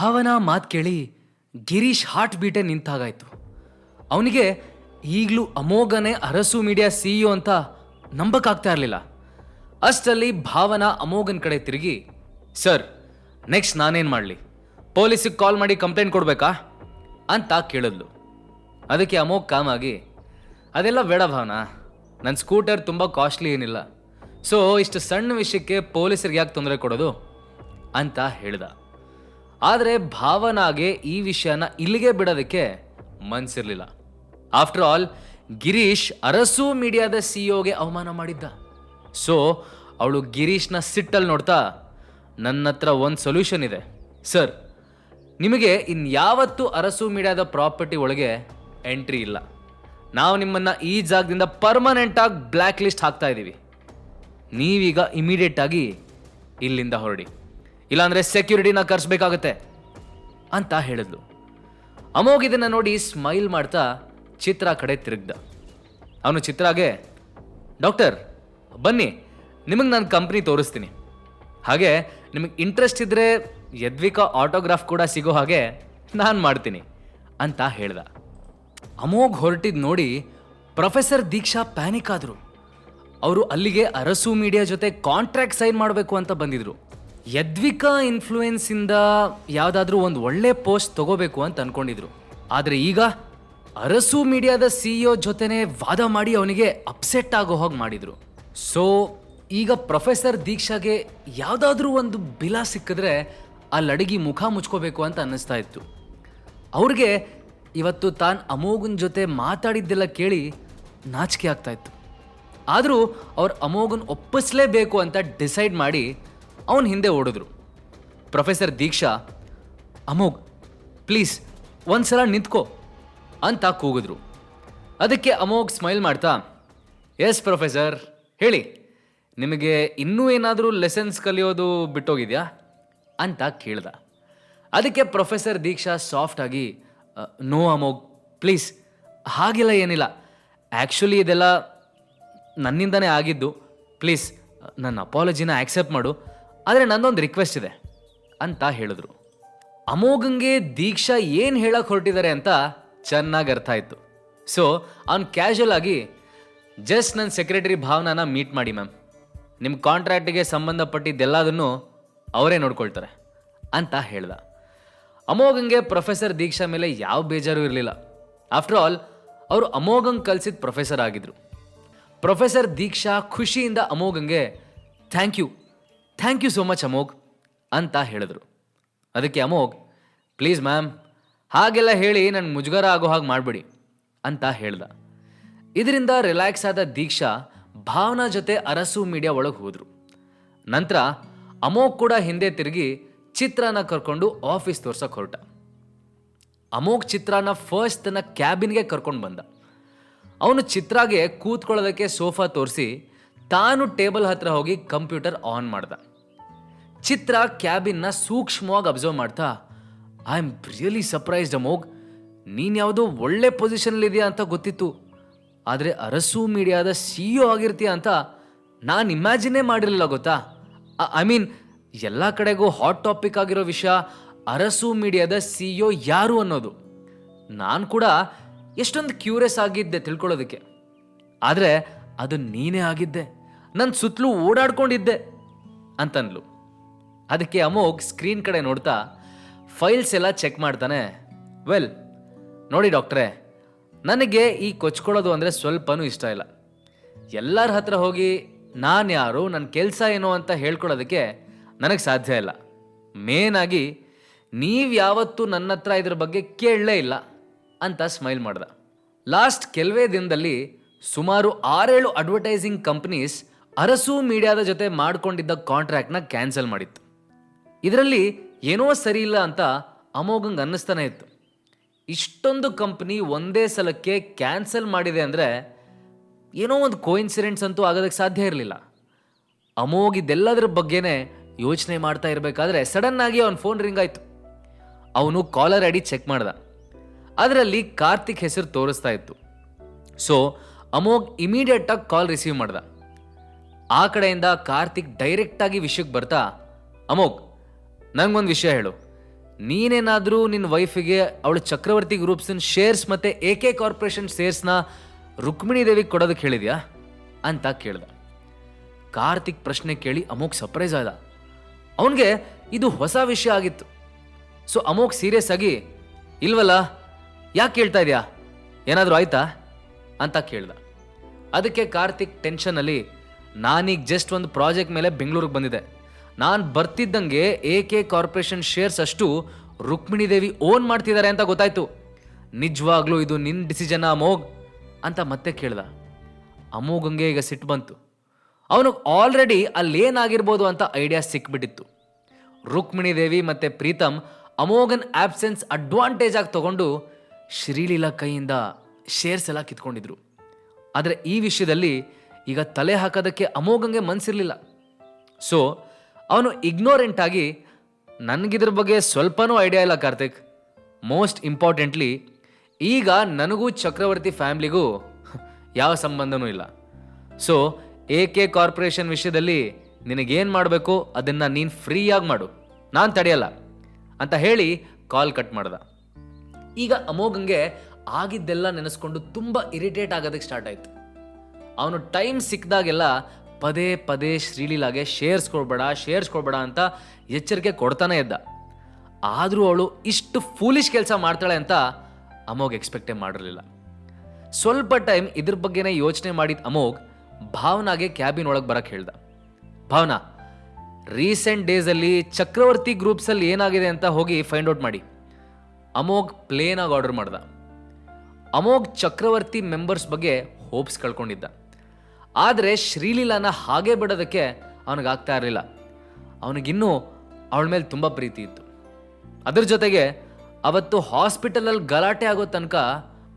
ಭಾವನಾ ಮಾತು ಕೇಳಿ ಗಿರೀಶ್ ಹಾರ್ಟ್ ಬೀಟೆ ನಿಂತಾಗಾಯ್ತು. ಅವನಿಗೆ ಈಗಲೂ ಅಮೋಘನೇ ಅರಸು ಮೀಡಿಯಾ ಸಿಇಒ ಅಂತ ನಂಬಕ್ಕಾಗ್ತಾ ಇರಲಿಲ್ಲ. ಅಷ್ಟರಲ್ಲಿ ಭಾವನಾ ಅಮೋಘನ್ ಕಡೆ ತಿರುಗಿ, ಸರ್ ನೆಕ್ಸ್ಟ್ ನಾನೇನು ಮಾಡಲಿ? ಪೊಲೀಸಿಗೆ ಕಾಲ್ ಮಾಡಿ ಕಂಪ್ಲೇಂಟ್ ಕೊಡಬೇಕಾ? ಅಂತ ಕೇಳಿದ್ಲು. ಅದಕ್ಕೆ ಅಮೋಘ್ ಕಾಮಾಗಿ, ಅದೆಲ್ಲ ಬೇಡ ಭಾವನಾ. ನನ್ನ ಸ್ಕೂಟರ್ ತುಂಬ ಕಾಸ್ಟ್ಲಿ ಏನಿಲ್ಲ. ಸೊ ಇಷ್ಟು ಸಣ್ಣ ವಿಷಯಕ್ಕೆ ಪೊಲೀಸರಿಗೆ ಯಾಕೆ ತೊಂದರೆ ಕೊಡೋದು? ಅಂತ ಹೇಳ್ದ. ಆದರೆ ಭಾವನಾಗೆ ಈ ವಿಷಯನ ಇಲ್ಲಿಗೆ ಬಿಡೋದಕ್ಕೆ ಮನಸ್ಸಿರಲಿಲ್ಲ ಆಫ್ಟರ್ ಆಲ್ ಗಿರೀಶ್ ಅರಸು ಮೀಡಿಯಾದ ಸಿಇಒಗೆ ಅವಮಾನ ಮಾಡಿದ್ದ. ಸೊ ಅವಳು ಗಿರೀಶ್ನ ಸಿಟ್ಟಲ್ಲಿ ನೋಡ್ತಾ, ನನ್ನ ಹತ್ರ ಒಂದು ಸೊಲ್ಯೂಷನ್ ಇದೆ. ಸರ್ ನಿಮಗೆ ಇನ್ಯಾವತ್ತೂ ಅರಸು ಮೀಡಿಯಾದ ಪ್ರಾಪರ್ಟಿ ಒಳಗೆ ಎಂಟ್ರಿ ಇಲ್ಲ. ನಾವು ನಿಮ್ಮನ್ನು ಈ ಜಾಗದಿಂದ ಪರ್ಮನೆಂಟಾಗಿ ಬ್ಲ್ಯಾಕ್ ಲಿಸ್ಟ್ ಹಾಕ್ತಾ ಇದ್ದೀವಿ ನೀವೀಗ ಇಮಿಡಿಯೇಟ್ ಆಗಿ ಇಲ್ಲಿಂದ ಹೊರಡಿ. ಇಲ್ಲಾಂದ್ರೆ ಸೆಕ್ಯೂರಿಟಿನ ಕರ್ಸ್ಬೇಕಾಗತ್ತೆ ಅಂತ ಹೇಳಿದ್ಲು. ಅಮೋಗ್ ಇದನ್ನ ನೋಡಿ ಸ್ಮೈಲ್ ಮಾಡ್ತಾ ಚಿತ್ರ ಕಡೆ ತಿರುಗ್ದ. ಅವನು ಚಿತ್ರಾಗೆ, ಡಾಕ್ಟರ್, ಬನ್ನಿ, ನಿಮಗೆ ನಾನು ಕಂಪ್ನಿ ತೋರಿಸ್ತೀನಿ. ಹಾಗೆ ನಿಮಗೆ ಇಂಟ್ರೆಸ್ಟ್ ಇದ್ದರೆ ಯದ್ವಿಕಾ ಆಟೋಗ್ರಾಫ್ ಕೂಡ ಸಿಗೋ ಹಾಗೆ ನಾನು ಮಾಡ್ತೀನಿ, ಅಂತ ಹೇಳ್ದ. ಅಮೋಘ್ ಹೊರಟಿದ್ ನೋಡಿ ಪ್ರೊಫೆಸರ್ ದೀಕ್ಷಾ ಪ್ಯಾನಿಕ್ ಆದರು. ಅವರು ಅಲ್ಲಿಗೆ ಅರಸು ಮೀಡಿಯಾ ಜೊತೆ ಕಾಂಟ್ರಾಕ್ಟ್ ಸೈನ್ ಮಾಡಬೇಕು ಅಂತ ಬಂದಿದ್ರು. ಯದ್ವಿಕಾ ಇನ್ಫ್ಲೂಯೆನ್ಸ್ ಇಂದ ಯಾವುದಾದ್ರೂ ಒಂದು ಒಳ್ಳೆ ಪೋಸ್ಟ್ ತಗೋಬೇಕು ಅಂತ ಅನ್ಕೊಂಡಿದ್ರು. ಆದರೆ ಈಗ ಅರಸು ಮೀಡಿಯಾದ ಸಿಇಒ ಜೊತೆನೇ ವಾದ ಮಾಡಿ ಅವನಿಗೆ ಅಪ್ಸೆಟ್ ಆಗೋ ಹಾಗೆ ಮಾಡಿದ್ರು. ಸೊ ಈಗ ಪ್ರೊಫೆಸರ್ ದೀಕ್ಷಾಗೆ ಯಾವುದಾದ್ರೂ ಒಂದು ಬಿಲ ಸಿಕ್ಕಿದ್ರೆ ಅಲ್ಲಿ ಅಡಗಿ ಮುಖ ಮುಚ್ಕೋಬೇಕು ಅಂತ ಅನ್ನಿಸ್ತಾ ಇತ್ತು. ಅವ್ರಿಗೆ ಇವತ್ತು ತಾನು ಅಮೋಘನ್ ಜೊತೆ ಮಾತಾಡಿದ್ದೆಲ್ಲ ಕೇಳಿ ನಾಚಿಕೆ ಆಗ್ತಾ ಇತ್ತು. ಆದರೂ ಅವ್ರು ಅಮೋಘನ್ ಒಪ್ಪಿಸ್ಲೇಬೇಕು ಅಂತ ಡಿಸೈಡ್ ಮಾಡಿ ಅವನ ಹಿಂದೆ ಓಡಿದ್ರು. ಪ್ರೊಫೆಸರ್ ದೀಕ್ಷಾ, ಅಮೋಘ್, ಪ್ಲೀಸ್ ಒಂದ್ಸಲ ನಿಂತ್ಕೋ, ಅಂತ ಕೂಗಿದ್ರು. ಅದಕ್ಕೆ ಅಮೋಘ್ ಸ್ಮೈಲ್ ಮಾಡ್ತಾ, ಎಸ್ ಪ್ರೊಫೆಸರ್, ಹೇಳಿ, ನಿಮಗೆ ಇನ್ನೂ ಏನಾದರೂ ಲೆಸನ್ಸ್ ಕಲಿಯೋದು ಬಿಟ್ಟೋಗಿದೆಯಾ? ಅಂತ ಕೇಳ್ದ. ಅದಕ್ಕೆ ಪ್ರೊಫೆಸರ್ ದೀಕ್ಷಾ ಸಾಫ್ಟ್ ಆಗಿ ನೋ ಅಮೋಘ್, ಪ್ಲೀಸ್, ಹಾಗೆಲ್ಲ ಏನಿಲ್ಲ. ಆ್ಯಕ್ಚುಲಿ ಇದೆಲ್ಲ ನನ್ನಿಂದನೇ ಆಗಿದ್ದು. ಪ್ಲೀಸ್, ನನ್ನ ಅಪಾಲಜಿನ ಆ್ಯಕ್ಸೆಪ್ಟ್ ಮಾಡು. ಆದರೆ ನನ್ನೊಂದು ರಿಕ್ವೆಸ್ಟ್ ಇದೆ ಅಂತ ಹೇಳಿದ್ರು. ಅಮೋಘಂಗೆ ದೀಕ್ಷಾ ಏನು ಹೇಳಕ್ಕೆ ಹೊರಟಿದ್ದಾರೆ ಅಂತ ಚೆನ್ನಾಗಿ ಅರ್ಥ ಆಯಿತು. ಸೊ ಅವ್ನು ಕ್ಯಾಶುವಲ್ ಆಗಿ, ಜಸ್ಟ್ ನನ್ನ ಸೆಕ್ರೆಟರಿ ಭಾವನಾನ ಮೀಟ್ ಮಾಡಿ ಮ್ಯಾಮ್ ನಿಮ್ಮ ಕಾಂಟ್ರಾಕ್ಟಿಗೆ ಸಂಬಂಧಪಟ್ಟಿದ್ದೆಲ್ಲದನ್ನು ಅವರೇ ನೋಡ್ಕೊಳ್ತಾರೆ, ಅಂತ ಹೇಳ್ದ. ಅಮೋಘಂಗೆ ಪ್ರೊಫೆಸರ್ ದೀಕ್ಷಾ ಮೇಲೆ ಯಾವ ಬೇಜಾರು ಇರಲಿಲ್ಲ. ಆಫ್ಟರ್ ಆಲ್ ಅವರು ಅಮೋಘಂಗೆ ಕಲಿಸಿದ ಪ್ರೊಫೆಸರ್ ಆಗಿದ್ರು. ಪ್ರೊಫೆಸರ್ ದೀಕ್ಷಾ ಖುಷಿಯಿಂದ ಅಮೋಘಂಗೆ thank you thank you so much Amogh ಅಂತ ಹೇಳಿದ್ರು. ಅದಕ್ಕೆ ಅಮೋಘ್, ಪ್ಲೀಸ್ ಮ್ಯಾಮ್, ಹಾಗೆಲ್ಲ ಹೇಳಿ ನನ್ನ ಮುಜುಗರ ಆಗೋ ಹಾಗೆ ಮಾಡಬೇಡಿ ಅಂತ ಹೇಳ್ದ. ಇದರಿಂದ ರಿಲ್ಯಾಕ್ಸ್ ಆದ ದೀಕ್ಷಾ ಭಾವನಾ ಜೊತೆ ಅರಸು ಮೀಡಿಯಾ ಒಳಗೆ ಹೋದರು. ನಂತರ ಅಮೋಘ್ ಕೂಡ ಹಿಂದೆ ತಿರುಗಿ ಚಿತ್ರನ ಕರ್ಕೊಂಡು ಆಫೀಸ್ ತೋರ್ಸಕ್ಕೆ ಹೊರಟ. ಅಮೋಘ್ ಚಿತ್ರನ ಫಸ್ಟ್ ತನ್ನ ಕ್ಯಾಬಿನ್ಗೆ ಕರ್ಕೊಂಡು ಬಂದ. ಅವನು ಚಿತ್ರಾಗೆ ಕೂತ್ಕೊಳ್ಳೋದಕ್ಕೆ ಸೋಫಾ ತೋರಿಸಿ ತಾನು ಟೇಬಲ್ ಹತ್ರ ಹೋಗಿ ಕಂಪ್ಯೂಟರ್ ಆನ್ ಮಾಡ್ದ. ಚಿತ್ರ ಕ್ಯಾಬಿನ್ನ ಸೂಕ್ಷ್ಮವಾಗಿ ಅಬ್ಸರ್ವ್ ಮಾಡ್ತಾ I am really surprised Amogh ನೀನು ಯಾವುದೋ ಒಳ್ಳೆ ಪೊಸಿಷನಲ್ಲಿದೆಯಾ ಅಂತ ಗೊತ್ತಿತ್ತು. ಆದರೆ ಅರಸು ಮೀಡಿಯಾದ ಸಿ ಇ ಆಗಿರ್ತೀಯ ಅಂತ ನಾನು ಇಮ್ಯಾಜಿನೇ ಮಾಡಿರಲಿಲ್ಲ, ಗೊತ್ತಾ? ಐ ಮೀನ್ ಎಲ್ಲ ಕಡೆಗೂ ಹಾಟ್ ಟಾಪಿಕ್ ಆಗಿರೋ ವಿಷಯ ಅರಸು ಮೀಡಿಯಾದ ಸಿ ಇ ಯಾರು ಅನ್ನೋದು. ನಾನು ಕೂಡ ಎಷ್ಟೊಂದು ಕ್ಯೂರಿಯಸ್ ಆಗಿದ್ದೆ ತಿಳ್ಕೊಳ್ಳೋದಕ್ಕೆ. ಆದರೆ ಅದು ನೀನೇ ಆಗಿದ್ದೆ. ನನ್ನ ಸುತ್ತಲೂ ಓಡಾಡ್ಕೊಂಡಿದ್ದೆ ಅಂತನ್ಲು. ಅದಕ್ಕೆ ಅಮೋಘ್ ಸ್ಕ್ರೀನ್ ಕಡೆ ನೋಡ್ತಾ ಫೈಲ್ಸ್ ಎಲ್ಲ ಚೆಕ್ ಮಾಡ್ತಾನೆ, ವೆಲ್, ನೋಡಿ ಡಾಕ್ಟ್ರೇ, ನನಗೆ ಈ ಕೊಚ್ಕೊಳ್ಳೋದು ಅಂದರೆ ಸ್ವಲ್ಪನೂ ಇಷ್ಟ ಇಲ್ಲ. ಎಲ್ಲರ ಹತ್ರ ಹೋಗಿ ನಾನು ಯಾರು ನನ್ನ ಕೆಲಸ ಏನು ಅಂತ ಹೇಳ್ಕೊಳ್ಳೋದಕ್ಕೆ ನನಗೆ ಸಾಧ್ಯ ಇಲ್ಲ. ಮೇನ್ ಆಗಿ ನೀವು ಯಾವತ್ತೂ ನನ್ನ ಹತ್ರ ಇದ್ರ ಬಗ್ಗೆ ಕೇಳಲೇ ಇಲ್ಲ ಅಂತ ಸ್ಮೈಲ್ ಮಾಡ್ದ. ಲಾಸ್ಟ್ ಕೆಲವೇ ದಿನದಲ್ಲಿ ಸುಮಾರು ಆರೇಳು ಅಡ್ವರ್ಟೈಸಿಂಗ್ ಕಂಪ್ನೀಸ್ ಅರಸು ಮೀಡಿಯಾದ ಜೊತೆ ಮಾಡಿಕೊಂಡಿದ್ದ ಕಾಂಟ್ರಾಕ್ಟ್ನ ಕ್ಯಾನ್ಸಲ್ ಮಾಡಿತ್ತು. ಇದರಲ್ಲಿ ಏನೋ ಸರಿ ಇಲ್ಲ ಅಂತ ಅಮೋಘಂಗೆ ಅನ್ನಿಸ್ತಾನೆ ಇತ್ತು. ಇಷ್ಟೊಂದು ಕಂಪ್ನಿ ಒಂದೇ ಸಲಕ್ಕೆ ಕ್ಯಾನ್ಸಲ್ ಮಾಡಿದೆ ಅಂದರೆ ಏನೋ ಒಂದು ಕೋಇನ್ಸಿಡೆಂಟ್ಸ್ ಅಂತೂ ಆಗೋದಕ್ಕೆ ಸಾಧ್ಯ ಇರಲಿಲ್ಲ. ಅಮೋಗ್ ಇದೆಲ್ಲದರ ಬಗ್ಗೆನೇ ಯೋಚನೆ ಮಾಡ್ತಾ ಇರಬೇಕಾದ್ರೆ ಸಡನ್ ಆಗಿ ಅವನ ಫೋನ್ ರಿಂಗ್ ಆಯಿತು. ಅವನು ಕಾಲರ್ ಐ ಡಿ ಚೆಕ್ ಮಾಡ್ದ. ಅದರಲ್ಲಿ ಕಾರ್ತಿಕ್ ಹೆಸರು ತೋರಿಸ್ತಾ ಇತ್ತು. ಸೊ ಅಮೋಘ್ ಇಮಿಡಿಯೇಟಾಗಿ ಕಾಲ್ ರಿಸೀವ್ ಮಾಡ್ದ. ಆ ಕಡೆಯಿಂದ ಕಾರ್ತಿಕ್ ಡೈರೆಕ್ಟಾಗಿ ವಿಷಯಕ್ಕೆ ಬರ್ತಾ ಅಮೋಕ್ ನಂಗೊಂದು ವಿಷಯ ಹೇಳು. ನೀನೇನಾದರೂ ನಿನ್ನ ವೈಫಿಗೆ ಅವಳು ಚಕ್ರವರ್ತಿ ಗ್ರೂಪ್ಸಿನ ಶೇರ್ಸ್ ಮತ್ತು ಎ ಕೆ ಕಾರ್ಪೊರೇಷನ್ ಶೇರ್ಸ್ನ ರುಕ್ಮಿಣಿ ದೇವಿಗೆ ಕೊಡೋದಕ್ಕೆ ಹೇಳಿದ್ಯಾ? ಅಂತ ಕೇಳ್ದ. ಕಾರ್ತಿಕ್ ಪ್ರಶ್ನೆ ಕೇಳಿ ಅಮೋಕ್ ಸರ್ಪ್ರೈಸ್ ಆದ. ಅವನಿಗೆ ಇದು ಹೊಸ ವಿಷಯ ಆಗಿತ್ತು. ಸೊ ಅಮೋಕ್ ಸೀರಿಯಸ್ ಆಗಿ, ಇಲ್ವಲ್ಲ, ಯಾಕೆ ಕೇಳ್ತಾ ಇದೆಯಾ? ಏನಾದರೂ ಆಯ್ತಾ? ಅಂತ ಕೇಳ್ದ. ಅದಕ್ಕೆ ಕಾರ್ತಿಕ್ ಟೆನ್ಷನಲ್ಲಿ ನಾನೀಗ ಜಸ್ಟ್ ಒಂದು ಪ್ರಾಜೆಕ್ಟ್ ಮೇಲೆ ಬೆಂಗಳೂರಿಗೆ ಬಂದಿದೆ. ನಾನು ಬರ್ತಿದ್ದಂಗೆ ಎ ಕೆ ಕಾರ್ಪೊರೇಷನ್ ಶೇರ್ಸ್ ಅಷ್ಟು ರುಕ್ಮಿಣಿ ದೇವಿ ಓನ್ ಮಾಡ್ತಿದ್ದಾರೆ ಅಂತ ಗೊತ್ತಾಯ್ತು. ನಿಜವಾಗ್ಲೂ ಇದು ನಿನ್ನ ಡಿಸಿಷನ್ ಅಮೋಘ್? ಅಂತ ಮತ್ತೆ ಕೇಳ್ದ. ಅಮೋಘಂಗೆ ಈಗ ಸಿಟ್ಟು ಬಂತು. ಅವನು ಆಲ್ರೆಡಿ ಅಲ್ಲೇನಾಗಿರ್ಬೋದು ಅಂತ ಐಡಿಯಾ ಸಿಕ್ಬಿಟ್ಟಿತ್ತು. ರುಕ್ಮಿಣಿ ದೇವಿ ಮತ್ತು ಪ್ರೀತಮ್ ಅಮೋಘನ್ ಆಬ್ಸೆನ್ಸ್ ಅಡ್ವಾಂಟೇಜ್ ಆಗಿ ತಗೊಂಡು ಶ್ರೀಲೀಲಾ ಕೈಯಿಂದ ಶೇರ್ಸ್ ಎಲ್ಲ ಕಿತ್ಕೊಂಡಿದ್ರು. ಆದರೆ ಈ ವಿಷಯದಲ್ಲಿ ಈಗ ತಲೆ ಹಾಕೋದಕ್ಕೆ ಅಮೋಘಂಗೆ ಮನಸ್ಸಿರಲಿಲ್ಲ ಸೊ ಅವನು ಇಗ್ನೋರೆಂಟ್ ಆಗಿ, ನನಗಿದ್ರ ಬಗ್ಗೆ ಸ್ವಲ್ಪನೂ ಐಡಿಯಾ ಇಲ್ಲ ಕಾರ್ತಿಕ್. ಮೋಸ್ಟ್ ಇಂಪಾರ್ಟೆಂಟ್ಲಿ ಈಗ ನನಗೂ ಚಕ್ರವರ್ತಿ ಫ್ಯಾಮ್ಲಿಗೂ ಯಾವ ಸಂಬಂಧನೂ ಇಲ್ಲ. ಸೊ ಎ ಕೆ ಕಾರ್ಪೊರೇಷನ್ ವಿಷಯದಲ್ಲಿ ನಿನಗೇನು ಮಾಡಬೇಕು ಅದನ್ನು ನೀನು ಫ್ರೀಯಾಗಿ ಮಾಡು. ನಾನು ತಡೆಯಲ್ಲ. ಅಂತ ಹೇಳಿ ಕಾಲ್ ಕಟ್ ಮಾಡ್ದ. ಈಗ ಅಮೋಘಂಗೆ ಆಗಿದ್ದೆಲ್ಲ ನೆನೆಸ್ಕೊಂಡು ತುಂಬ ಇರಿಟೇಟ್ ಆಗೋದಕ್ಕೆ ಸ್ಟಾರ್ಟ್ ಆಯಿತು. ಅವನು ಟೈಮ್ ಸಿಕ್ಕಿದಾಗೆಲ್ಲ ಪದೇ ಪದೇ ಶ್ರೀಲೀಲಾಗೆ ಶೇರ್ಸ್ ಶೇರ್ಸ್ಕೊಳ್ಬೇಡ ಶೇರ್ಸ್ ಕೊಡ್ಬೇಡ ಅಂತ ಎಚ್ಚರಿಕೆ ಕೊಡ್ತಾನೆ ಇದ್ದ. ಆದರೂ ಅವಳು ಇಷ್ಟು ಫೂಲಿಶ್ ಕೆಲಸ ಮಾಡ್ತಾಳೆ ಅಂತ ಅಮೋಘ್ ಎಕ್ಸ್ಪೆಕ್ಟೇ ಮಾಡಿರಲಿಲ್ಲ. ಸ್ವಲ್ಪ ಟೈಮ್ ಇದ್ರ ಬಗ್ಗೆನೇ ಯೋಚನೆ ಮಾಡಿದ ಅಮೋಘ್ ಭಾವನಾಗೆ ಕ್ಯಾಬಿನ್ ಒಳಗೆ ಬರಕ್ಕೆ ಹೇಳ್ದ. ಭಾವನಾ ರೀಸೆಂಟ್ ಡೇಸಲ್ಲಿ ಚಕ್ರವರ್ತಿ ಗ್ರೂಪ್ಸಲ್ಲಿ ಏನಾಗಿದೆ ಅಂತ ಹೋಗಿ ಫೈಂಡ್ ಔಟ್ ಮಾಡಿ. ಅಮೋಘ್ ಪ್ಲೇನಾಗಿ ಆರ್ಡರ್ ಮಾಡ್ದ. ಅಮೋಘ್ ಚಕ್ರವರ್ತಿ ಮೆಂಬರ್ಸ್ ಬಗ್ಗೆ ಹೋಪ್ಸ್ ಕಳ್ಕೊಂಡಿದ್ದ. ಆದರೆ ಶ್ರೀಲೀಲಾನ ಹಾಗೆ ಬಿಡೋದಕ್ಕೆ ಅವನಿಗಾಗ್ತಾ ಇರಲಿಲ್ಲ. ಅವನಿಗಿನ್ನೂ ಅವಳ ಮೇಲೆ ತುಂಬ ಪ್ರೀತಿ ಇತ್ತು. ಅದ್ರ ಜೊತೆಗೆ ಅವತ್ತು ಹಾಸ್ಪಿಟಲಲ್ಲಿ ಗಲಾಟೆ ಆಗೋ ತನಕ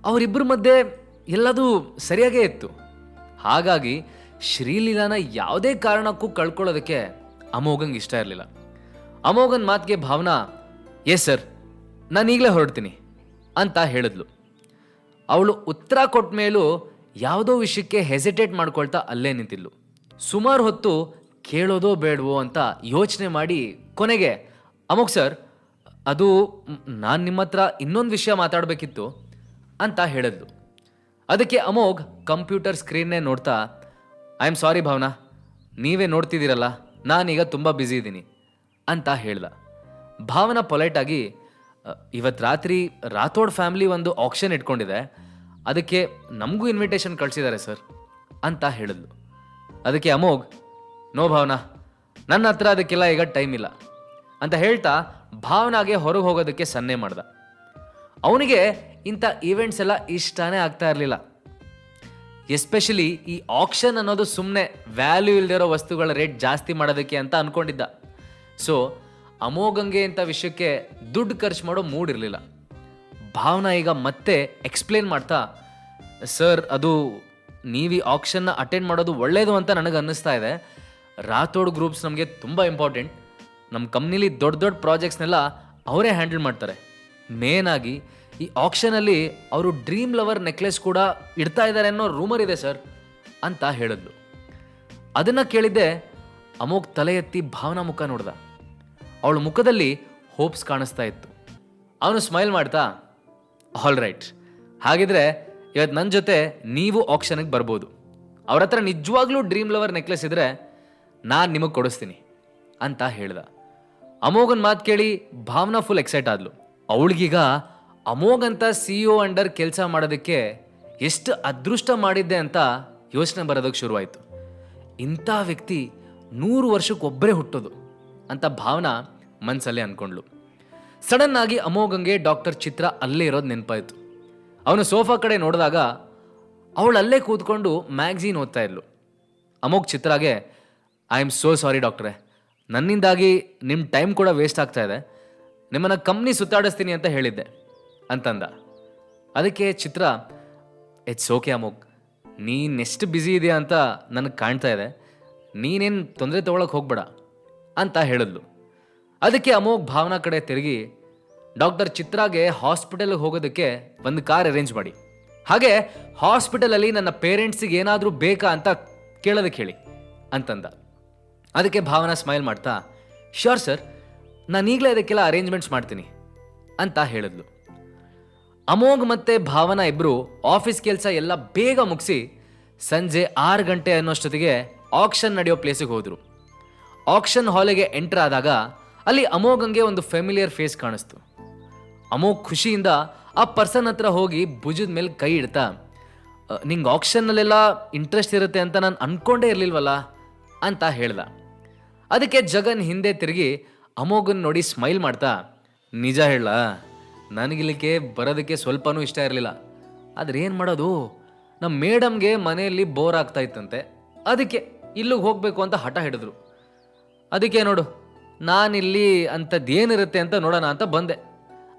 ಅವರಿಬ್ಬರ ಮಧ್ಯೆ ಎಲ್ಲದೂ ಸರಿಯಾಗೇ ಇತ್ತು. ಹಾಗಾಗಿ ಶ್ರೀಲೀಲಾನ ಯಾವುದೇ ಕಾರಣಕ್ಕೂ ಕಳ್ಕೊಳ್ಳೋದಕ್ಕೆ ಅಮೋಘಂಗೆ ಇಷ್ಟ ಇರಲಿಲ್ಲ. ಅಮೋಘನ್ ಮಾತಿಗೆ ಭಾವನಾ, ಏ ಸರ್ ನಾನು ಈಗಲೇ ಹೊರಡ್ತೀನಿ ಅಂತ ಹೇಳಿದ್ಲು. ಅವಳು ಉತ್ತರ ಕೊಟ್ಟ ಮೇಲೂ ಯಾವುದೋ ವಿಷಯಕ್ಕೆ ಹೆಸಿಟೇಟ್ ಮಾಡ್ಕೊಳ್ತಾ ಅಲ್ಲೇ ನಿಂತಿದ್ಲು. ಸುಮಾರು ಹೊತ್ತು ಕೇಳೋದೋ ಬೇಡವೋ ಅಂತ ಯೋಚನೆ ಮಾಡಿ ಕೊನೆಗೆ ಅಮೋಕ್ ಸರ್, ಅದು ನಾನು ನಿಮ್ಮ ಹತ್ರ ಇನ್ನೊಂದು ವಿಷಯ ಮಾತಾಡಬೇಕಿತ್ತು ಅಂತ ಹೇಳಿದ್ಲು. ಅದಕ್ಕೆ ಅಮೋಘ್ ಕಂಪ್ಯೂಟರ್ ಸ್ಕ್ರೀನ್ನೇ ನೋಡ್ತಾ, ಐ ಆಮ್ ಸಾರಿ ಭಾವನಾ, ನೀವೇ ನೋಡ್ತಿದ್ದೀರಲ್ಲ, ನಾನೀಗ ತುಂಬ ಬ್ಯುಸಿ ಇದ್ದೀನಿ ಅಂತ ಹೇಳ್ದ. ಭಾವನಾ ಪೊಲೈಟಾಗಿ ಇವತ್ತು ರಾತ್ರಿ ರಾಥೋಡ್ ಫ್ಯಾಮ್ಲಿ ಒಂದು ಆಕ್ಷನ್ ಇಟ್ಕೊಂಡಿದೆ ಅದಕ್ಕೆ ನಮಗೂ ಇನ್ವಿಟೇಷನ್ ಕಳಿಸಿದ್ದಾರೆ ಸರ್ ಅಂತ ಹೇಳಿದ್ಲು. ಅದಕ್ಕೆ ಅಮೋಘ್, ನೋ ಭಾವನಾ, ನನ್ನ ಹತ್ರ ಅದಕ್ಕೆಲ್ಲ ಈಗ ಟೈಮ್ ಇಲ್ಲ ಅಂತ ಹೇಳ್ತಾ ಭಾವನಾಗೆ ಹೊರಗೆ ಹೋಗೋದಕ್ಕೆ ಸನ್ನೆ ಮಾಡ್ದ. ಅವನಿಗೆ ಇಂಥ ಈವೆಂಟ್ಸ್ ಎಲ್ಲ ಇಷ್ಟನೇ ಆಗ್ತಾ ಇರಲಿಲ್ಲ. ಎಸ್ಪೆಷಲಿ ಈ ಆಕ್ಷನ್ ಅನ್ನೋದು ಸುಮ್ಮನೆ ವ್ಯಾಲ್ಯೂ ಇಲ್ದಿರೋ ವಸ್ತುಗಳ ರೇಟ್ ಜಾಸ್ತಿ ಮಾಡೋದಕ್ಕೆ ಅಂತ ಅನ್ಕೊಂಡಿದ್ದ. ಸೊ ಅಮೋಘಂಗೆ ಇಂಥ ವಿಷಯಕ್ಕೆ ದುಡ್ಡು ಖರ್ಚು ಮಾಡೋ ಮೂಡ್ ಇರಲಿಲ್ಲ. ಭಾವನಾ ಈಗ ಮತ್ತೆ ಎಕ್ಸ್ಪ್ಲೇನ್ ಮಾಡ್ತಾ ಸರ್ ಅದು ನೀವು ಈ ಆಕ್ಷನ್ನ ಅಟೆಂಡ್ ಮಾಡೋದು ಒಳ್ಳೆಯದು ಅಂತ ನನಗೆ ಅನ್ನಿಸ್ತಾ ಇದೆ. ರಾಥೋಡ್ ಗ್ರೂಪ್ಸ್ ನಮಗೆ ತುಂಬ ಇಂಪಾರ್ಟೆಂಟ್ ನಮ್ಮ ಕಂಪ್ನಿಲಿ ದೊಡ್ಡ ದೊಡ್ಡ ಪ್ರಾಜೆಕ್ಟ್ಸ್ನೆಲ್ಲ ಅವರೇ ಹ್ಯಾಂಡಲ್ ಮಾಡ್ತಾರೆ. ಮೇನ್ ಆಗಿ ಈ ಆಕ್ಷನಲ್ಲಿ ಅವರು ಡ್ರೀಮ್ ಲವರ್ ನೆಕ್ಲೆಸ್ ಕೂಡ ಇಡ್ತಾ ಇದ್ದಾರೆ ಅನ್ನೋ ರೂಮರ್ ಇದೆ ಸರ್ ಅಂತ ಹೇಳಿದ್ಲು. ಅದನ್ನು ಕೇಳಿದ್ದೆ ಅಮೋಕ್ ತಲೆ ಎತ್ತಿ ಭಾವನಾ ಮುಖ ನೋಡ್ದ. ಅವಳ ಮುಖದಲ್ಲಿ ಹೋಪ್ಸ್ ಕಾಣಿಸ್ತಾ ಇತ್ತು. ಅವನು ಸ್ಮೈಲ್ ಮಾಡ್ತಾ ಆಲ್ ರೈಟ್ ಹಾಗಿದ್ರೆ ಇವತ್ತು ನನ್ನ ಜೊತೆ ನೀವು ಆಕ್ಷನ್ಗೆ ಬರ್ಬೋದು. ಅವ್ರ ಹತ್ರ ನಿಜವಾಗ್ಲೂ ಡ್ರೀಮ್ ಲವರ್ ನೆಕ್ಲೆಸ್ ಇದ್ರೆ ನಾನು ನಿಮಗೆ ಕೊಡಿಸ್ತೀನಿ ಅಂತ ಹೇಳ್ದ. ಅಮೋಘನ್ ಮಾತು ಕೇಳಿ ಭಾವನಾ ಫುಲ್ ಎಕ್ಸೈಟ್ ಆದ್ಲು. ಅವಳಿಗೀಗ ಅಮೋಘ್ ಅಂತ ಸಿ ಒ ಅಂಡರ್ ಕೆಲಸ ಮಾಡೋದಕ್ಕೆ ಎಷ್ಟು ಅದೃಷ್ಟ ಮಾಡಿದ್ದೆ ಅಂತ ಯೋಚನೆ ಬರೋದಕ್ಕೆ ಶುರುವಾಯಿತು. ಇಂಥ ವ್ಯಕ್ತಿ ನೂರು ವರ್ಷಕ್ಕೆ ಒಬ್ಬರೇ ಹುಟ್ಟೋದು ಅಂತ ಭಾವನಾ ಮನಸ್ಸಲ್ಲೇ ಅಂದ್ಕೊಂಡ್ಳು ಸಡನ್ ಆಗಿ ಅಮೋಘಂಗೆ ಡಾಕ್ಟರ್ ಚಿತ್ರ ಅಲ್ಲೇ ಇರೋದು ನೆನಪಾಯಿತು. ಅವನು ಸೋಫಾ ಕಡೆ ನೋಡಿದಾಗ ಅವಳು ಅಲ್ಲೇ ಕೂತ್ಕೊಂಡು ಮ್ಯಾಗ್ಝೀನ್ ಓದ್ತಾ ಇದ್ಲು. ಅಮೋಘ್ ಚಿತ್ರಾಗೆ ಐ ಆಮ್ ಸೋ ಸಾರಿ ಡಾಕ್ಟ್ರೆ ನನ್ನಿಂದಾಗಿ ನಿಮ್ಮ ಟೈಮ್ ಕೂಡ ವೇಸ್ಟ್ ಆಗ್ತಾ ಇದೆ. ನಿಮ್ಮನ್ನು ಕಂಪ್ನಿ ಸುತ್ತಾಡಿಸ್ತೀನಿ ಅಂತ ಹೇಳಿದ್ದೆ, ಅಂತಂದ. ಅದಕ್ಕೆ ಚಿತ್ರ ಇಟ್ಸ್ ಓಕೆ ನೀನು ಎಷ್ಟು ಬ್ಯುಸಿ ಇದೆಯಾ ಅಂತ ನನಗೆ ಕಾಣ್ತಾ ಇದೆ. ನೀನೇನು ತೊಂದರೆ ತೊಗೊಳಕ್ಕೆ ಹೋಗ್ಬೇಡ, ಅಂತ ಹೇಳಿದ್ಲು. ಅದಕ್ಕೆ ಅಮೋಘ್ ಭಾವನಾ ಕಡೆ ತಿರುಗಿ, ಡಾಕ್ಟರ್ ಚಿತ್ರಾಗೆ ಹಾಸ್ಪಿಟಲ್ಗೆ ಹೋಗೋದಕ್ಕೆ ಒಂದು ಕಾರ್ ಅರೇಂಜ್ ಮಾಡಿ. ಹಾಗೆ ಹಾಸ್ಪಿಟಲಲ್ಲಿ ನನ್ನ ಪೇರೆಂಟ್ಸಿಗೆ ಏನಾದರೂ ಬೇಕಾ ಅಂತ ಕೇಳೋದಕ್ಕೆ ಹೇಳಿ ಅಂತಂದ. ಅದಕ್ಕೆ ಭಾವನಾ ಸ್ಮೈಲ್ ಮಾಡ್ತಾ ಶ್ಯೂರ್ ಸರ್ ನಾನು ಈಗಲೇ ಅದಕ್ಕೆಲ್ಲ ಅರೇಂಜ್ಮೆಂಟ್ಸ್ ಮಾಡ್ತೀನಿ ಅಂತ ಹೇಳಿದ್ಲು. ಅಮೋಘ್ ಮತ್ತೆ ಭಾವನಾ ಇಬ್ಬರು ಆಫೀಸ್ ಕೆಲಸ ಎಲ್ಲ ಬೇಗ ಮುಗಿಸಿ ಸಂಜೆ ಆರು ಗಂಟೆ ಅನ್ನೋಷ್ಟೊತ್ತಿಗೆ ಆಕ್ಷನ್ ನಡೆಯೋ ಪ್ಲೇಸಿಗೆ ಹೋದರು. ಆಕ್ಷನ್ ಹಾಲಿಗೆ ಎಂಟ್ರ್ ಆದಾಗ ಅಲ್ಲಿ ಅಮೋಘಂಗೆ ಒಂದು ಫೆಮಿಲಿಯರ್ ಫೇಸ್ ಕಾಣಿಸ್ತು. ಅಮೋಘ್ ಖುಷಿಯಿಂದ ಆ ಪರ್ಸನ್ ಹತ್ರ ಹೋಗಿ ಭುಜದ ಮೇಲೆ ಕೈ ಇಡ್ತಾ "ಅ, ನಿಂಗೆ ಆಕ್ಷನ್ನಲ್ಲೆಲ್ಲ ಇಂಟ್ರೆಸ್ಟ್ ಇರುತ್ತೆ ಅಂತ ನಾನು ಅಂದ್ಕೊಂಡೇ ಇರಲಿಲ್ವಲ್ಲ? ಅಂತ ಹೇಳ್ದ. ಅದಕ್ಕೆ ಜಗನ್ ಹಿಂದೆ ತಿರುಗಿ ಅಮೋಘನ್ ನೋಡಿ ಸ್ಮೈಲ್ ಮಾಡ್ತಾ ನಿಜ ಹೇಳ ನನಗಿಲ್ಲಿಕ್ಕೆ ಬರೋದಕ್ಕೆ ಸ್ವಲ್ಪನೂ ಇಷ್ಟ ಇರಲಿಲ್ಲ. ಆದ್ರೆ ಏನು ಮಾಡೋದು? ನಮ್ಮ ಮೇಡಮ್ಗೆ ಮನೆಯಲ್ಲಿ ಬೋರ್ ಆಗ್ತಾ ಇತ್ತಂತೆ. ಅದಕ್ಕೆ ಇಲ್ಲಿಗೆ ಹೋಗಬೇಕು ಅಂತ ಹಠ ಹಿಡಿದ್ರು. ಅದಕ್ಕೆ ನೋಡು ನಾನಿಲ್ಲಿ ಅಂಥದ್ದು ಏನಿರುತ್ತೆ ಅಂತ ನೋಡೋಣ ಅಂತ ಬಂದೆ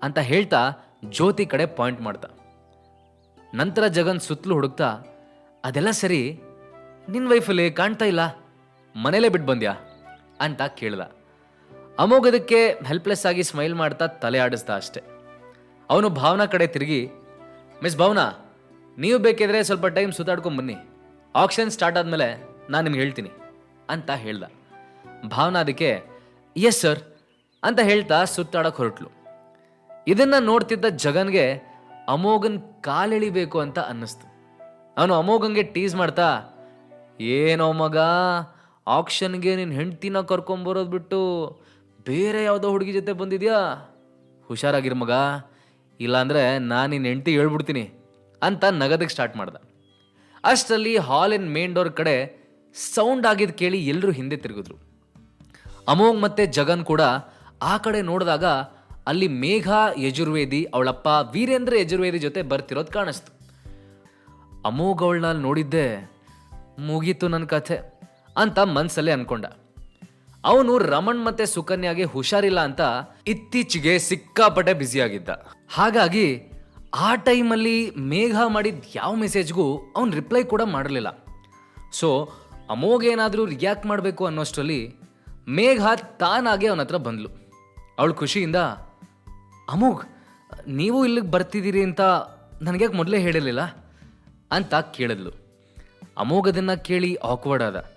ಅಂತ ಹೇಳ್ತಾ ಜ್ಯೋತಿ ಕಡೆ ಪಾಯಿಂಟ್ ಮಾಡ್ತಾ. ನಂತರ ಜಗನ್ ಸುತ್ತಲೂ ಹುಡುಕ್ತಾ, ಅದೆಲ್ಲ ಸರಿ? ನಿನ್ನ ವೈಫಲ್ಲಿ ಕಾಣ್ತಾ ಇಲ್ಲ? ಮನೇಲೇ ಬಿಟ್ಟು ಬಂದ್ಯಾ? ಅಂತ ಕೇಳ್ದ. ಅಮೋಘದಕ್ಕೆ ಹೆಲ್ಪ್ಲೆಸ್ ಆಗಿ ಸ್ಮೈಲ್ ಮಾಡ್ತಾ ತಲೆ ಆಡಿಸ್ದ ಅಷ್ಟೆ. ಅವನು ಭಾವನಾ ಕಡೆ ತಿರುಗಿ ಮಿಸ್ ಭಾವನಾ, ನೀವು ಬೇಕಿದ್ರೆ ಸ್ವಲ್ಪ ಟೈಮ್ ಸುತ್ತಾಡ್ಕೊಂಡು ಬನ್ನಿ. ಆಕ್ಷನ್ ಸ್ಟಾರ್ಟ್ ಆದಮೇಲೆ ನಾನು ನಿಮ್ಗೆ ಹೇಳ್ತೀನಿ. ಅಂತ ಹೇಳ್ದ. ಭಾವನಾ ಅದಕ್ಕೆ ಎಸ್ ಸರ್ ಅಂತ ಹೇಳ್ತಾ ಸುತ್ತಾಡಕ್ಕೆ ಹೊರಟ್ಲು. ಇದನ್ನು ನೋಡ್ತಿದ್ದ ಜಗನ್ಗೆ ಅಮೋಘನ್ ಕಾಲೆಳಿಬೇಕು ಅಂತ ಅನ್ನಿಸ್ತು. ಅವನು ಅಮೋಘನ್ಗೆ ಟೀಸ್ ಮಾಡ್ತಾ, ಏನೋ ಮಗ, ಆಕ್ಷನ್ಗೆ ನಿನ್ನ ಹೆಂಡ್ತಿನ ಕರ್ಕೊಂಬರೋದು ಬಿಟ್ಟು ಬೇರೆ ಯಾವುದೋ ಹುಡುಗಿ ಜೊತೆ ಬಂದಿದ್ಯಾ? ಹುಷಾರಾಗಿರ್ ಮಗ, ಇಲ್ಲಾಂದರೆ ನಾನು ನಿನ್ನ ಹೆಂಡ್ತಿ ಹೇಳ್ಬಿಡ್ತೀನಿ, ಅಂತ ನಗದಕ್ಕೆ ಸ್ಟಾರ್ಟ್ ಮಾಡ್ದ. ಅಷ್ಟರಲ್ಲಿ ಹಾಲಿನ ಮೇನ್ ಡೋರ್ ಕಡೆ ಸೌಂಡ್ ಆಗಿದ್ದು ಕೇಳಿ ಎಲ್ಲರೂ ಹಿಂದೆ ತಿರುಗಿದ್ರು. ಅಮೋಘ್ ಮತ್ತೆ ಜಗನ್ ಕೂಡ ಆ ಕಡೆ ನೋಡಿದಾಗ ಅಲ್ಲಿ ಮೇಘ ಯಜುರ್ವೇದಿ, ಅವಳಪ್ಪ ವೀರೇಂದ್ರ ಯಜುರ್ವೇದಿ ಜೊತೆ ಬರ್ತಿರೋದು ಕಾಣಿಸ್ತು. ಅಮೋಘ್ ಅವಳನ್ನ ನೋಡಿದ್ದೆ, ಮುಗೀತು ನನ್ನ ಕಥೆ ಅಂತ ಮನ್ಸಲ್ಲೇ ಅನ್ಕೊಂಡ. ಅವನು ರಮಣ್ ಮತ್ತೆ ಸುಕನ್ಯಾಗೆ ಹುಷಾರಿಲ್ಲ ಅಂತ ಇತ್ತೀಚೆಗೆ ಸಿಕ್ಕಾಪಟ್ಟೆ ಬ್ಯುಸಿಯಾಗಿದ್ದ ಹಾಗಾಗಿ ಆ ಟೈಮಲ್ಲಿ ಮೇಘ ಮಾಡಿದ ಯಾವ ಮೆಸೇಜ್ಗೂ ಅವನು ರಿಪ್ಲೈ ಕೂಡ ಮಾಡಲಿಲ್ಲ. ಸೊ ಅಮೋಘ್ ಏನಾದರೂ ರಿಯಾಕ್ಟ್ ಮಾಡಬೇಕು ಅನ್ನೋಷ್ಟರಲ್ಲಿ ಮೇಘ ತಾನಾಗೆ ಅವನ ಹತ್ರ ಬಂದ್ಲು. ಅವಳು ಖುಷಿಯಿಂದ, ಅಮೋಘ್, ನೀವು ಇಲ್ಲಿಗೆ ಬರ್ತಿದ್ದೀರಿ ಅಂತ ನನಗೆ ಮೊದಲೇ ಹೇಳಿರಲಿಲ್ಲ? ಅಂತ ಕೇಳಿದ್ಲು. ಅಮೋಘ್ ಅದನ್ನು ಕೇಳಿ ಆಕ್ವರ್ಡ್ ಆದ.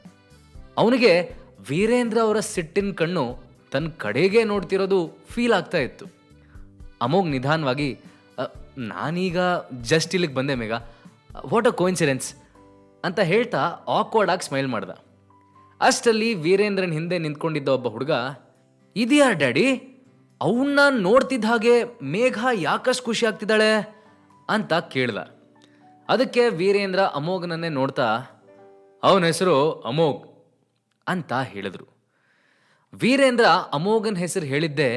ಅವನಿಗೆ ವೀರೇಂದ್ರ ಅವರ ಸಿಟ್ಟಿನ ಕಣ್ಣು ತನ್ನ ಕಡೆಗೆ ನೋಡ್ತಿರೋದು ಫೀಲ್ ಆಗ್ತಾ ಇತ್ತು. ಅಮೋಘ್ ನಿಧಾನವಾಗಿ ನಾನೀಗ ಜಸ್ಟ್ ಇಲ್ಲಿಗೆ ಬಂದೆ ಮೇಘ. ವಾಟ್ ಅ ಕೋಇನ್ಸಿಡೆನ್ಸ್ ಅಂತ ಹೇಳ್ತಾ ಆಕ್ವರ್ಡ್ ಆಗಿ ಸ್ಮೈಲ್ ಮಾಡ್ದ. ಅಷ್ಟಲ್ಲಿ ವೀರೇಂದ್ರನ್ ಹಿಂದೆ ನಿಂತ್ಕೊಂಡಿದ್ದ ಒಬ್ಬ ಹುಡುಗ ಇದೆಯಾ ಡ್ಯಾಡಿ? ಅವನ್ನ ನೋಡ್ತಿದ್ದ ಹಾಗೆ ಮೇಘ ಯಾಕಷ್ಟು ಖುಷಿ ಆಗ್ತಿದ್ದಾಳೆ ಅಂತ ಕೇಳ್ದ. ಅದಕ್ಕೆ ವೀರೇಂದ್ರ ಅಮೋಘನನ್ನೇ ನೋಡ್ತಾ, ಅವನ ಹೆಸರು ಅಮೋಘ್ ಅಂತ ಹೇಳಿದ್ರು. ವೀರೇಂದ್ರ ಅಮೋಘನ್ ಹೆಸರು ಹೇಳಿದ್ದೆ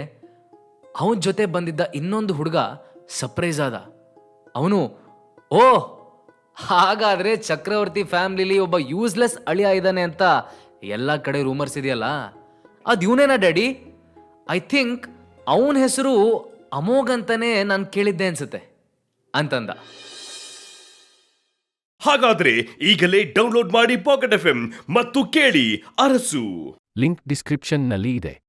ಅವನ ಜೊತೆ ಬಂದಿದ್ದ ಇನ್ನೊಂದು ಹುಡುಗ ಸರ್ಪ್ರೈಸ್ ಆದ. ಅವನು ಓ ಹಾಗಾದ್ರೆ ಚಕ್ರವರ್ತಿ ಫ್ಯಾಮಿಲಿಲಿ ಒಬ್ಬ ಯೂಸ್ಲೆಸ್ ಅಳಿಯ ಇದ್ದಾನೆ ಅಂತ ಎಲ್ಲ ಕಡೆ ರೂಮರ್ಸ್ ಇದೆಯಲ್ಲ? ಅದು ಇವನೇನಾ ಡ್ಯಾಡಿ? ಐ ಥಿಂಕ್ ಅವನ ಹೆಸರು ಅಮೋಘ್ ಅಂತಾನೆ ನಾನು ಕೇಳಿದ್ದೆ ಅನ್ಸುತ್ತೆ ಅಂತಂದ. ಹಾಗಾದ್ರೆ ಈಗಲೇ ಡೌನ್ಲೋಡ್ ಮಾಡಿ ಪಾಕೆಟ್ ಎಫ್ ಮತ್ತು ಕೇಳಿ ಅರಸು. ಲಿಂಕ್ ಡಿಸ್ಕ್ರಿಪ್ಷನ್ನಲ್ಲಿ ಇದೆ.